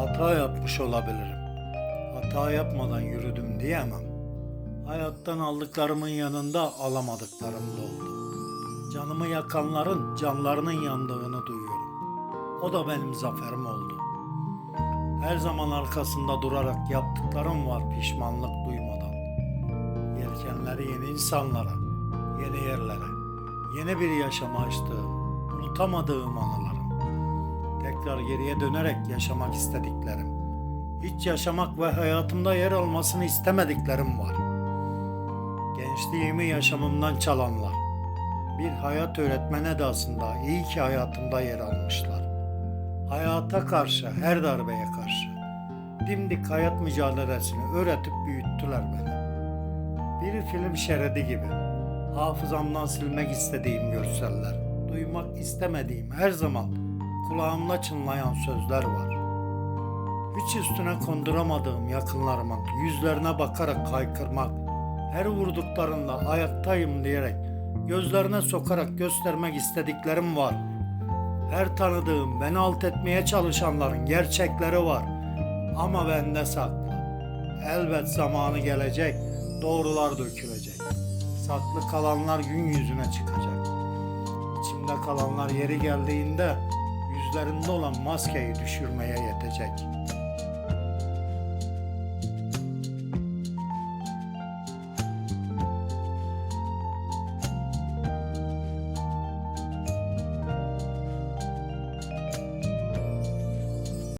Hata yapmış olabilirim. Hata yapmadan yürüdüm diyemem. Hayattan aldıklarımın yanında alamadıklarım da oldu. Canımı yakanların canlarının yandığını duyuyorum. O da benim zaferim oldu. Her zaman arkasında durarak yaptıklarım var pişmanlık duymadan. Yelkenleri yeni insanlara, yeni yerlere, yeni bir yaşama açtığım, unutamadığım anılarım. Tekrar geriye dönerek yaşamak istediklerim. Hiç yaşamak ve hayatımda yer almasını istemediklerim var. Gençliğimi yaşamımdan çalanlar. Bir hayat öğretmen edasında iyi ki hayatımda yer almışlar. Hayata karşı, her darbeye karşı. Dimdik hayat mücadelesini öğretip büyüttüler beni. Bir film şeridi gibi. Hafızamdan silmek istediğim görseller, duymak istemediğim her zaman kulağımda çınlayan sözler var. Hiç üstüne konduramadığım yakınlarımın yüzlerine bakarak kaykırmak, her vurduklarında ayaktayım diyerek gözlerine sokarak göstermek istediklerim var. Her tanıdığım beni alt etmeye çalışanların gerçekleri var. Ama bende saklı. Elbet zamanı gelecek, doğrular dökülecek. Saklı kalanlar gün yüzüne çıkacak. İçimde kalanlar yeri geldiğinde yüzlerinde olan maskeyi düşürmeye yetecek.